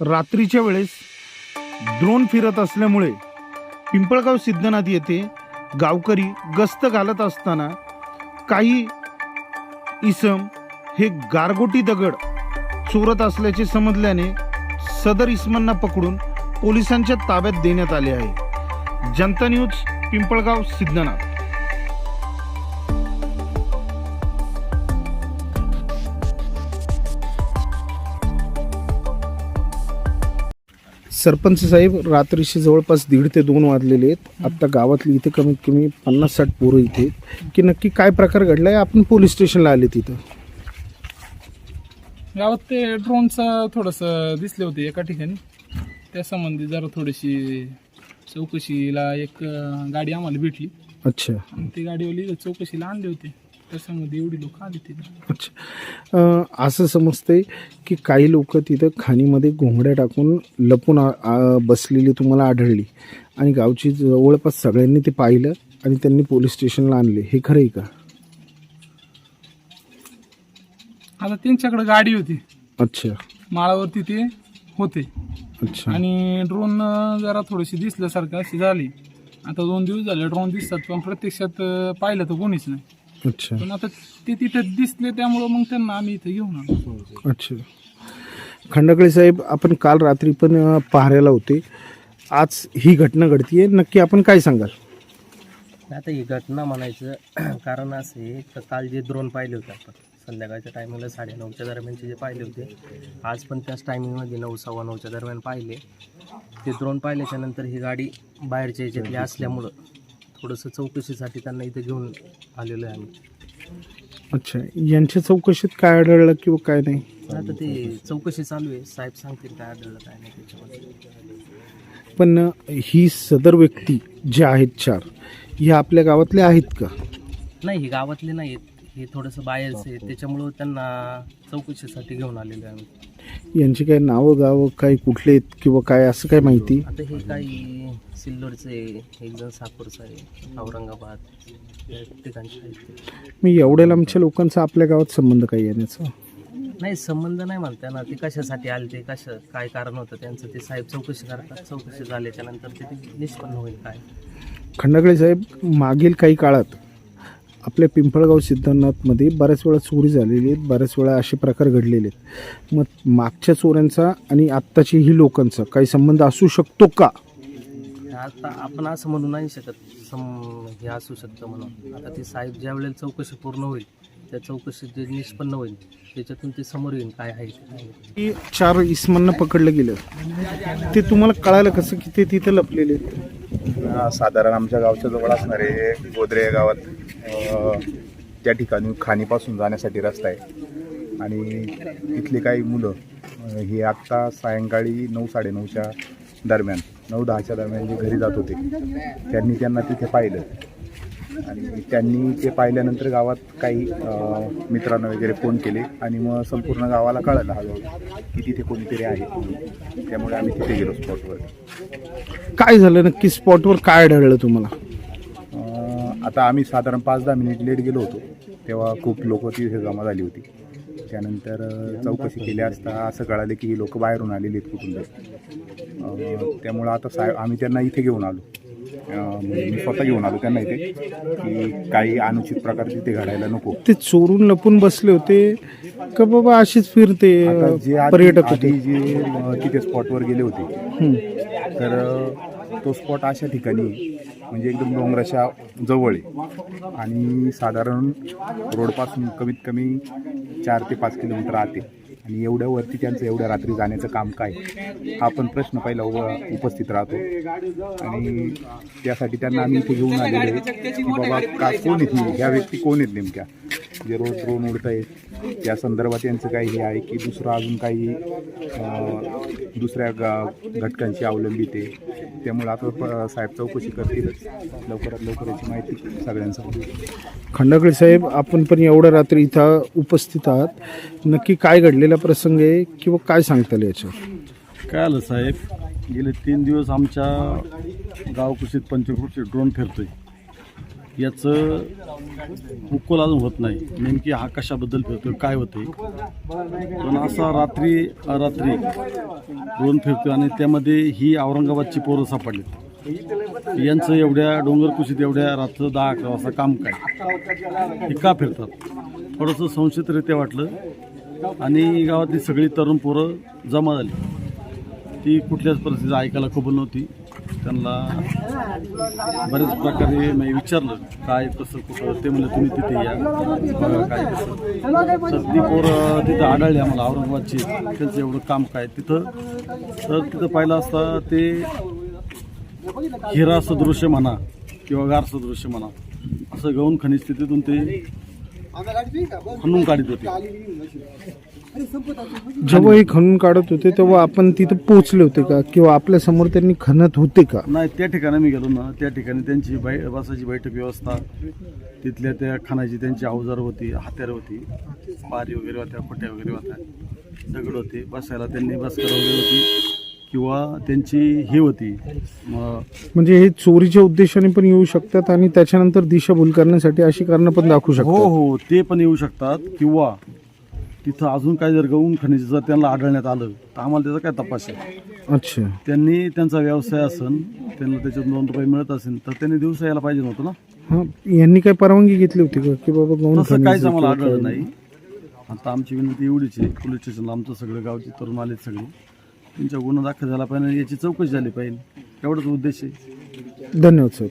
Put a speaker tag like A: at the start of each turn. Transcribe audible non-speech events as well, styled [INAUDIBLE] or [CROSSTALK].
A: रात्रीच्या वेळेस ड्रोन फिरत असल्यामुळे पिंपळगाव सिद्धनाथ येथे गावकरी गस्त घालत असताना काही इसम हे गारगोटी दगड चोरत असल्याचे समजल्याने सदर इसमांना पकडून पोलिसांच्या ताब्यात देण्यात आले आहे. जनता न्यूज पिंपळगाव सिद्धनाथ. सरपंच साहेब रात्रीचे जवळपास दीड ते दोन वाजलेले आहेत. आता गावातली इथे कमीत कमी पन्नास साठ पोरं इथे आहेत. की नक्की काय प्रकार घडलाय? आपण पोलीस स्टेशनला आले तिथं.
B: गावात ते ड्रोनचं थोडंसं दिसले होते एका ठिकाणी. त्या संबंधी जरा थोडीशी चौकशीला एक अं, गाडी आम्हाला भेटली.
A: अच्छा.
B: आणि ती गाडीवाली चौकशीला आणली होती. त्याच्यामध्ये एवढी लोक आली तिथे
A: अच्छा. अं, असं समजतंय की काही लोक तिथं खाणीमध्ये घोंगड्या टाकून लपून आ- आ- बसलेली तुम्हाला आढळली. आणि गावची जवळपास सगळ्यांनी ते पाहिलं आणि त्यांनी पोलीस स्टेशनला आणले. हे खरं आहे का?
B: आता त्यांच्याकडे गाडी होती.
A: अच्छा.
B: माळावरती ते होते.
A: अच्छा.
B: आणि ड्रोन जरा थोडीशी दिसल्यासारखं अशी झाली. आता दोन दिवस झाले ड्रोन दिसतात पण प्रत्यक्षात अं, पाहिलं तर कोणीच नाही.
A: अच्छा.
B: पण आता ते तिथे दिसले त्यामुळं मग त्यांना आम्ही इथे घेऊन आलो.
A: अच्छा. खंडाकडे साहेब आपण काल रात्री पण अ, पहाऱ्याला होते. आज ही घटना घडतीये. नक्की आपण काय सांगाल?
C: आता ही घटना म्हणायचं [CLEARS THROAT] कारण असं आहे तर काल जे ड्रोन पाहिले होते आपण संध्याकाळच्या टायमिंगला साडेनऊच्या दरम्यानचे जे पाहिले होते आज पण त्याच टायमिंगमध्ये नऊ सव्वा नऊच्या दरम्यान पाहिले. ते ड्रोन पाहिल्याच्या नंतर ही गाडी बाहेरच्या याच्यातली असल्यामुळं थोडंसं चौकशीसाठी त्यांना इथे घेऊन आलेलो आहे आम्ही.
A: अच्छा यांच्या चौकशीत काय आढळलं किंवा काय नाही?
C: आता ते चौकशी चालू आहे. साहेब सांगतील काय आढळलं काय नाही त्याच्यामध्ये.
A: पण ही सदर व्यक्ती जे आहेत चार हे आपल्या गावातले आहेत का?
C: नाही ही गावातले नाही आहेत हे थोडंसं बाहेरचं आहे. त्याच्यामुळं त्यांना चौकशीसाठी घेऊन आलेलो आहे आम्ही.
A: यांची काय नावं गावं काय कुठले आहेत किंवा काय असं काय माहिती?
C: आता हे काही सिल्लोडचं आहे एक जण साकूरचं आहे औरंगाबाद. या ठिकाणचे आहेत ते.
A: मी एवढ्या लांबच्या लोकांचा आपल्या गावात संबंध काय येण्याचा
C: नाही संबंध नाही म्हणता ना ते कशासाठी आले ते कशा काय कारण होतं त्यांचं ते साहेब चौकशी करतात. चौकशी झाल्याच्यानंतर ते निष्पन्न होईल काय.
A: खंडागळे साहेब मागील काही काळात आपल्या पिंपळगाव सिद्धनाथमध्ये बऱ्याच वेळा चोरी झालेली आहेत बऱ्याच वेळा असे प्रकार घडलेले आहेत. मग मागच्या चोऱ्यांचा आणि आत्ताची ही लोकांचा काही संबंध असू शकतो का?
C: आता आपण असं म्हणू नाही शकत. सम हे असू शकतं म्हणून. आता ते साहेब ज्या वेळेला चौकशी पूर्ण होईल त्या चौकशीत जे निष्पन्न होईल त्याच्यातून ते समोर येईल काय आहे ते. नाही.
A: की चार इस्मांना पकडलं गेलं. ते तुम्हाला कळालं कसं की ते तिथं लपलेले आहेत?
D: साधारण आमच्या गावच्या जवळ असणारे गोदरे या गावात त्या ठिकाणी खाणीपासून जाण्यासाठी रस्ता आहे. आणि तिथले काही मुलं हे आत्ता सायंकाळी नऊ साडेनऊच्या दरम्यान नऊ दहाच्या दरम्यान जे घरी जात होते त्यांनी त्यांना तिथे पाहिलं. आणि त्यांनी ते पाहिल्यानंतर गावात काही मित्रांना वगैरे फोन केले आणि मग संपूर्ण गावाला कळलं हळूहळू की तिथे कोणीतरी आहे. त्यामुळे आम्ही तिथे गेलो स्पॉटवर.
A: काय झालं? नक्की स्पॉटवर काय आढळलं तुम्हाला?
D: आता आम्ही साधारण पाच दहा मिनिट लेट गेलो होतो तेव्हा खूप लोक तिथे जमा झाली होती. त्यानंतर चौकशी केली असता असं कळालं की ही लोक बाहेरून आलेली आहेत कुठून त्यामुळं आता साहेब आम्ही त्यांना इथे घेऊन आलो. अं, मी स्वतः घेऊन आलो त्यांना इथे की काही अनुचित प्रकार तिथे घडायला नको.
A: ते चोरून लपून बसले होते. का बाबा अशीच फिरते
D: आता जे आधी-
A: पर्यटक होते?
D: आधी जे अं, तिथे स्पॉटवर गेले होते. तर तो स्पॉट अशा ठिकाणी म्हणजे एकदम डोंगराच्या जवळ. आहे आणि साधारण रोडपासून कमीत कमी चार ते पाच किलोमीटर आते आणि एवढ्या वरती त्यांचं एवढ्या रात्री जाण्याचं काम काय? हा पण प्रश्न पहिला उभा उपस्थित राहतो. आणि त्यासाठी त्यांना आम्ही इथे घेऊन आलेलो आहे की बाबा का कोण येत नाही ह्या व्यक्ती कोण आहेत नेमक्या? जे रोज ड्रोन उडत आहेत त्या संदर्भात यांचं काही हे आहे की दुसरं अजून काही दुसऱ्या गा- घटकांशी अवलंबित आहे. त्यामुळे आता प- साहेब चौकशी करतीलच लवकरात लवकर याची माहिती सगळ्यांसमोर
A: खंडाकडे साहेब आपण पण एवढ्या रात्री इथं उपस्थित आहात. नक्की काय घडलेला प्रसंग आहे किंवा काय सांगता येईल याच्यावर?
E: काय आलं साहेब? गेले तीन दिवस आमच्या गावकुशीत पंचकृषी ड्रोन फिरतोय. याचं उकल अजून होत नाही. नेमकी हा कशाबद्दल फिरतोय काय होते पण असा रात्री रात्री ड्रोन फिरतोय आणि त्यामध्ये ही औरंगाबादची पोरं सापडली. यांचं एवढ्या डोंगर कुशीत एवढ्या रात्र दहा अकरा वाजता काम काय? हे का फिरतात? थोडंसं संशयितरित्या वाटलं. आणि गावातली सगळी तरुण पोरं जमा झाली. ती कुठल्याच परिस्थितीत ऐकायला खबर नव्हती. त्यांना बऱ्याच प्रकारे मी विचारलं काय कसं कुठं? ते म्हणलं तुम्ही तिथे या. बघा काय कसं. तर ती पोरं तिथं आढळली आम्हाला औरंगाबादची. त्यांचं एवढं काम काय? तिथं तर तिथं पाहिलं असता ते हिरा सदृश्य म्हणा किंवा गार सदृश्य म्हणा असं गौण खनिज तिथेतून ते खणून काढत होते.
A: जेव्हा हे खणून काढत होते तेव्हा आपण तिथे पोहोचले होते का? किंवा आपल्यासमोर त्यांनी खणत होते का?
E: नाही त्या ठिकाणी मी गेलो ना त्या ठिकाणी त्यांची बै बसायची बैठक व्यवस्था तिथल्या त्या खाण्याची त्यांची अवजार होती हत्यारं होती पारी वगैरे होत्या खोट्या वगैरे होत्या दगड होते बसायला त्यांनी बस करवली होती किंवा त्यांची ही होती
A: म्हणजे हे चोरीच्या उद्देशाने पण येऊ शकतात आणि त्याच्यानंतर दिशाभूल करण्यासाठी अशी कारणं पण दाखवू
E: हो
A: शकतात
E: हो ते पण येऊ शकतात किंवा तिथं अजून काय जर गहून खनिज जर त्यांना आढळण्यात आलं तर आम्हाला त्याचा काय तपास आहे?
A: अच्छा.
E: त्यांनी त्यांचा व्यवसाय असेल त्यांना त्याच्यात दोन रुपये मिळत असेल तर त्यांनी दिवसा यायला पाहिजे नव्हतं ना?
A: हा यांनी काय परवानगी घेतली होती का की बाबा गौण
E: तसं
A: खनिज
E: काहीच आम्हाला आढळलं? नाही. आता आमची विनंती एवढीच आहे पोलीस स्टेशनला आमचं सगळं गावची तरुण आलेत सगळे. त्यांच्या गुन्हा दाखल झाला पाहिजे आणि याची चौकशी झाली पाहिजे. एवढाच उद्देश आहे.
A: धन्यवाद सर.